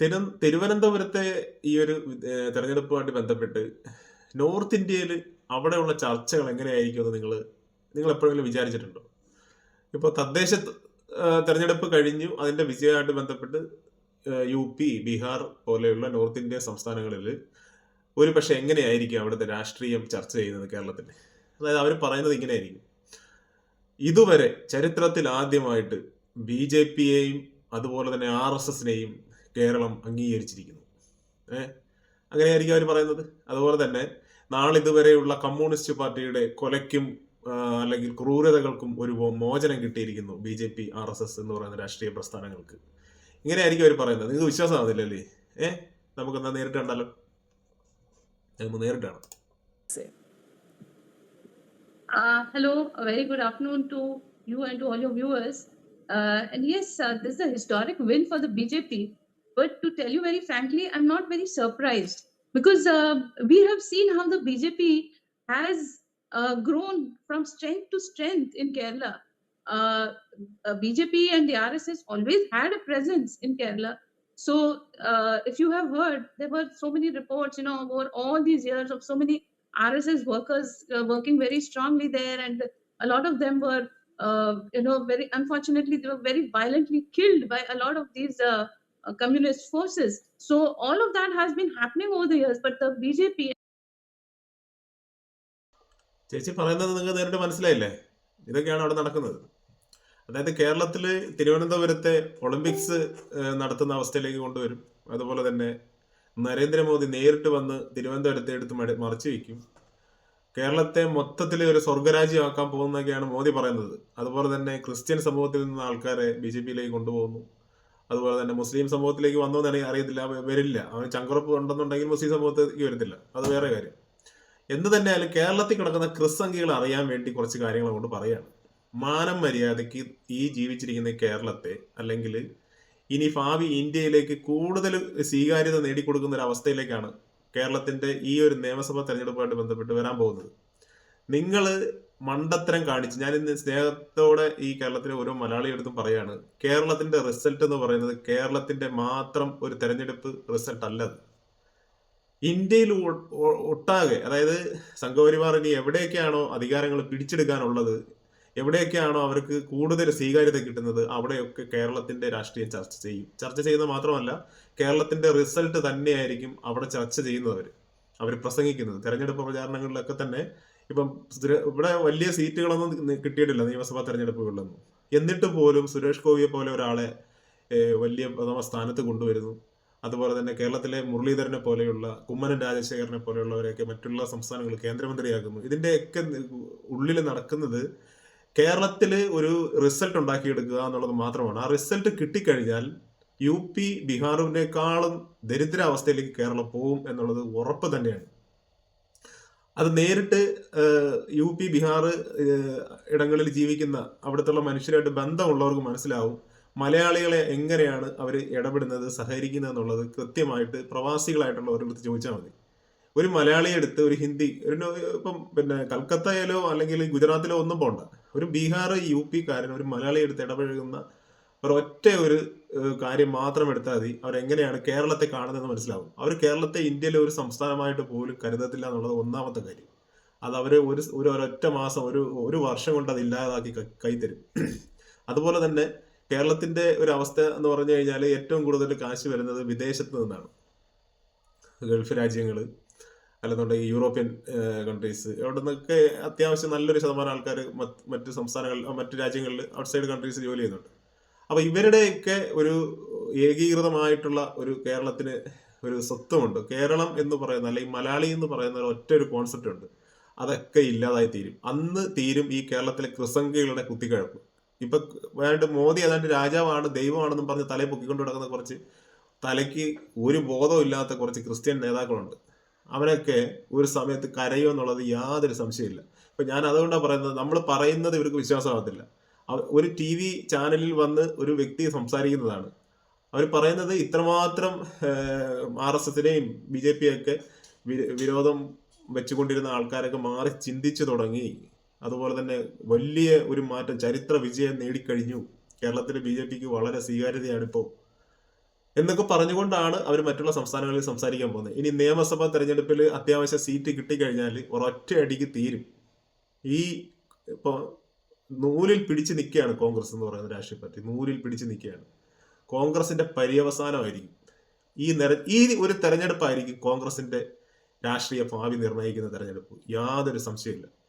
തിരു തിരുവനന്തപുരത്തെ ഈ ഒരു തെരഞ്ഞെടുപ്പുമായിട്ട് ബന്ധപ്പെട്ട് നോർത്ത് ഇന്ത്യയിൽ അവിടെയുള്ള ചർച്ചകൾ എങ്ങനെയായിരിക്കും എന്ന് നിങ്ങൾ നിങ്ങൾ എപ്പോഴെങ്കിലും വിചാരിച്ചിട്ടുണ്ടോ? ഇപ്പോൾ തദ്ദേശ തെരഞ്ഞെടുപ്പ് കഴിഞ്ഞു അതിന്റെ വിജയമായിട്ട് ബന്ധപ്പെട്ട് യു പി ബീഹാർ പോലെയുള്ള നോർത്ത് ഇന്ത്യൻ സംസ്ഥാനങ്ങളിൽ ഒരു പക്ഷെ എങ്ങനെയായിരിക്കും അവിടുത്തെ രാഷ്ട്രീയം ചർച്ച ചെയ്യുന്നത് കേരളത്തിൽ? അതായത് അവർ പറയുന്നത് ഇങ്ങനെയായിരിക്കും. ഇതുവരെ ചരിത്രത്തിൽ ആദ്യമായിട്ട് ബി ജെ പിയെയും അതുപോലെ തന്നെ ആർ എസ് എസിനെയും കേരളം അംഗീകരിച്ചിരിക്കുന്നു. ഏഹ് അങ്ങനെയായിരിക്കും അവർ പറയുന്നത്. അതുപോലെ തന്നെ നാളിതുവരെയുള്ള കമ്മ്യൂണിസ്റ്റ് പാർട്ടിയുടെ കൊലയ്ക്കും അല്ലെങ്കിൽ ക്രൂരതകൾക്കും ഒരു മോചനം കിട്ടിയിരിക്കുന്നു B J P R S S എന്ന് പറയുന്ന രാഷ്ട്രീയ പ്രസ്ഥാനങ്ങൾക്ക്. ഇങ്ങനെയായിരിക്കും അവർ പറയുന്നത്. നിങ്ങൾക്ക് വിശ്വാസമാകുന്നില്ലല്ലേ ഏ? നമുക്കെന്നാ നേരിട്ട് കണ്ടാലോ? നമുക്ക് നേരിട്ട് കാണാം. hello, a very good afternoon to you and to all your viewers. Uh, and yes, uh, this is a historic win for the BJP. But to tell you very frankly, I'm not very surprised because uh, we have seen how the BJP has uh, grown from strength to strength in Kerala. Uh, uh, BJP and the RSS always had a presence in Kerala. So, uh, if you have heard, there were so many reports, you know, over all these years of so many RSS workers uh, working very strongly there, and a lot of them were, you know, very unfortunately, they were very violently killed by a lot of these communist forces. So all of that has been happening over the years, but the BJP ചേച്ചി പറയുന്നത് നിങ്ങൾക്ക് നേരിട്ട് മനസ്സിലായില്ലേ? ഇതൊക്കെയാണ് അവിടെ നടക്കുന്നത്. അതായത് കേരളത്തിൽ തിരുവനന്തപുരത്തെ ഒളിമ്പിക്സ് നടത്തുന്ന അവസ്ഥയിലേക്ക് കൊണ്ടുവരും. അതുപോലെ തന്നെ നരേന്ദ്രമോദി നേരിട്ട് വന്ന് തിരുവനന്തപുരത്തെ എടുത്ത് മറച്ചു വയ്ക്കും. കേരളത്തെ മൊത്തത്തിൽ ഒരു സ്വർഗരാജ്യമാക്കാൻ പോകുന്നൊക്കെയാണ് മോദി പറയുന്നത്. അതുപോലെ തന്നെ ക്രിസ്ത്യൻ സമൂഹത്തിൽ നിന്ന് ആൾക്കാരെ ബി ജെ പിയിലേക്ക് കൊണ്ടുപോകുന്നു. അതുപോലെ തന്നെ മുസ്ലിം സമൂഹത്തിലേക്ക് വന്നു എന്ന് അറിയത്തില്ല. വരില്ല. അവന് ചങ്കുറപ്പ് ഉണ്ടെന്നുണ്ടെങ്കിൽ മുസ്ലിം സമൂഹത്തിലേക്ക് വരത്തില്ല. അത് വേറെ കാര്യം. എന്ത് തന്നെയായാലും കേരളത്തിൽ കിടക്കുന്ന ക്രിസ്സംഖ്യകൾ അറിയാൻ വേണ്ടി കുറച്ച് കാര്യങ്ങൾ കൊണ്ട് പറയാണ്. മാനം മര്യാദയ്ക്ക് ഈ ജീവിച്ചിരിക്കുന്ന കേരളത്തെ അല്ലെങ്കിൽ ഇനി ഭാവി ഇന്ത്യയിലേക്ക് കൂടുതൽ സ്വീകാര്യത നേടിക്കൊടുക്കുന്ന ഒരു അവസ്ഥയിലേക്കാണ് കേരളത്തിന്റെ ഈ ഒരു നിയമസഭാ തെരഞ്ഞെടുപ്പുമായിട്ട് ബന്ധപ്പെട്ട് വരാൻ പോകുന്നത്. നിങ്ങൾ മണ്ടത്തരം കാണിച്ച് ഞാൻ ഇന്ന് സ്നേഹത്തോടെ ഈ കേരളത്തിലെ ഓരോ മലയാളിയെടുത്തും പറയാണ് കേരളത്തിന്റെ റിസൾട്ട് എന്ന് പറയുന്നത് കേരളത്തിന്റെ മാത്രം ഒരു തെരഞ്ഞെടുപ്പ് റിസൾട്ട് അല്ലത് ഇന്ത്യയിൽ ഒട്ടാകെ അതായത് സംഘപരിവാർ ഇനി എവിടെയൊക്കെയാണോ അധികാരങ്ങൾ പിടിച്ചെടുക്കാനുള്ളത് എവിടെയൊക്കെയാണോ അവർക്ക് കൂടുതൽ സ്വീകാര്യത കിട്ടുന്നത് അവിടെയൊക്കെ കേരളത്തിന്റെ രാഷ്ട്രീയം ചർച്ച ചെയ്യും. ചർച്ച ചെയ്യുന്നത് മാത്രമല്ല കേരളത്തിന്റെ റിസൾട്ട് തന്നെയായിരിക്കും അവിടെ ചർച്ച ചെയ്യുന്നത് അവർ അവർ പ്രസംഗിക്കുന്നത്. തെരഞ്ഞെടുപ്പ് പ്രചാരണങ്ങളിലൊക്കെ തന്നെ ഇപ്പം ഇവിടെ വലിയ സീറ്റുകളൊന്നും കിട്ടിയിട്ടില്ല നിയമസഭാ തെരഞ്ഞെടുപ്പുകളിലൊന്നും. എന്നിട്ട് പോലും സുരേഷ് ഗോപിയെ പോലെ ഒരാളെ വലിയ പ്രഥമ സ്ഥാനത്ത് കൊണ്ടുവരുന്നു. അതുപോലെ തന്നെ കേരളത്തിലെ മുരളീധരനെ പോലെയുള്ള കുമ്മനം രാജശേഖരനെ പോലെയുള്ളവരെയൊക്കെ മറ്റുള്ള സംസ്ഥാനങ്ങൾ കേന്ദ്രമന്ത്രിയാക്കുന്നു. ഇതിന്റെയൊക്കെ ഉള്ളിൽ നടക്കുന്നത് കേരളത്തിൽ ഒരു റിസൾട്ട് ഉണ്ടാക്കിയെടുക്കുക എന്നുള്ളത് മാത്രമാണ്. ആ റിസൾട്ട് കിട്ടിക്കഴിഞ്ഞാൽ യു പി ബീഹാറിനേക്കാളും ദരിദ്രാവസ്ഥയിലേക്ക് കേരളം പോകും എന്നുള്ളത് ഉറപ്പ് തന്നെയാണ്. അത് നേരിട്ട് യു പി ബീഹാർ ഇടങ്ങളിൽ ജീവിക്കുന്ന അവിടുത്തെ മനുഷ്യരായിട്ട് ബന്ധമുള്ളവർക്ക് മനസ്സിലാവും മലയാളികളെ എങ്ങനെയാണ് അവർ ഇടപെടുന്നത് സഹകരിക്കുന്നത് എന്നുള്ളത് കൃത്യമായിട്ട് പ്രവാസികളായിട്ടുള്ളവരുടെ ചോദിച്ചാൽ മതി. ഒരു മലയാളിയെ എടുത്ത് ഒരു ഹിന്ദി ഒരു ഇപ്പം പിന്നെ കൽക്കത്തയിലോ അല്ലെങ്കിൽ ഗുജറാത്തിലോ ഒന്നും പോണ്ട. ഒരു ബീഹാർ യു കാരൻ ഒരു മലയാളി എടുത്ത് ഇടപഴകുന്ന ഒരൊറ്റ ഒരു കാര്യം മാത്രം എടുത്താൽ മതി. അവരെങ്ങനെയാണ് കേരളത്തെ കാണുന്നതെന്ന് മനസ്സിലാവും. അവർ കേരളത്തെ ഇന്ത്യയിലെ ഒരു സംസ്ഥാനമായിട്ട് പോലും കരുതത്തില്ല എന്നുള്ളത് ഒന്നാമത്തെ കാര്യം. അത് അവർ ഒരു ഒരു ഒരൊറ്റ മാസം ഒരു ഒരു വർഷം കൊണ്ട് അത് ഇല്ലാതാക്കി കൈത്തരും അതുപോലെ തന്നെ കേരളത്തിന്റെ ഒരു അവസ്ഥ എന്ന് പറഞ്ഞു കഴിഞ്ഞാൽ ഏറ്റവും കൂടുതൽ കാശ് വരുന്നത് വിദേശത്ത് നിന്നാണ്. ഗൾഫ് രാജ്യങ്ങൾ അല്ലെന്നുണ്ടെങ്കിൽ യൂറോപ്യൻ കൺട്രീസ് അവിടെ നിന്നൊക്കെ അത്യാവശ്യം നല്ലൊരു ശതമാനം ആൾക്കാർ മറ്റ് സംസ്ഥാനങ്ങളിൽ മറ്റു രാജ്യങ്ങളിൽ ഔട്ട്സൈഡ് കൺട്രീസ് ജോലി ചെയ്യുന്നുണ്ട്. അപ്പൊ ഇവരുടെയൊക്കെ ഒരു ഏകീകൃതമായിട്ടുള്ള ഒരു കേരളത്തിന് ഒരു സ്വത്വമുണ്ട്. കേരളം എന്ന് പറയുന്ന അല്ലെങ്കിൽ മലയാളി എന്ന് പറയുന്ന ഒരു ഒറ്റ ഒരു കോൺസെപ്റ്റ് ഉണ്ട്. അതൊക്കെ ഇല്ലാതായി തീരും. അന്ന് തീരും ഈ കേരളത്തിലെ കൃസംഖ്യകളുടെ കുത്തിക്കഴപ്പ്. ഇപ്പൊ വേണ്ട മോദി ഏതാണ്ട് രാജാവാണ് ദൈവമാണെന്നും പറഞ്ഞ് തലയെ പൊക്കിക്കൊണ്ട് കിടക്കുന്ന കുറച്ച് തലയ്ക്ക് ഒരു ബോധവും ഇല്ലാത്ത കുറച്ച് ക്രിസ്ത്യൻ നേതാക്കളുണ്ട്. അവരൊക്കെ ഒരു സമയത്ത് കരയോ എന്നുള്ളത് യാതൊരു സംശയമില്ല ഇപ്പൊ ഞാൻ അതുകൊണ്ടാണ് പറയുന്നത് നമ്മൾ പറയുന്നത് ഇവർക്ക് വിശ്വാസമാകത്തില്ല. ഒരു ടി വി ചാനലിൽ വന്ന് ഒരു വ്യക്തി സംസാരിക്കുന്നതാണ്. അവർ പറയുന്നത് ഇത്രമാത്രം ആർ എസ് എസിനെയും ബി ജെ പി ഒക്കെ വിരോധം വെച്ചുകൊണ്ടിരുന്ന ആൾക്കാരൊക്കെ മാറി ചിന്തിച്ചു തുടങ്ങി. അതുപോലെ തന്നെ വലിയ ഒരു മാറ്റം ചരിത്ര വിജയം നേടിക്കഴിഞ്ഞു. കേരളത്തിലെ ബി ജെ പിക്ക് വളരെ സ്വീകാര്യതയാണ് ഇപ്പോൾ എന്നൊക്കെ പറഞ്ഞുകൊണ്ടാണ് അവർ മറ്റുള്ള സംസ്ഥാനങ്ങളിൽ സംസാരിക്കാൻ പോകുന്നത്. ഇനി നിയമസഭാ തെരഞ്ഞെടുപ്പിൽ അത്യാവശ്യം സീറ്റ് കിട്ടിക്കഴിഞ്ഞാൽ ഒരൊറ്റ അടിക്ക് തീരും. ഈ ഇപ്പോൾ നൂലിൽ പിടിച്ച് നിൽക്കുകയാണ് കോൺഗ്രസ് എന്ന് പറയുന്ന രാഷ്ട്രീയ പാർട്ടി. നൂലിൽ പിടിച്ച് നിൽക്കുകയാണ്. കോൺഗ്രസിന്റെ പര്യവസാനമായിരിക്കും. ഈ നിര ഈ ഒരു തെരഞ്ഞെടുപ്പായിരിക്കും കോൺഗ്രസിന്റെ രാഷ്ട്രീയ ഭാവി നിർണയിക്കുന്ന തെരഞ്ഞെടുപ്പ്. യാതൊരു സംശയമില്ല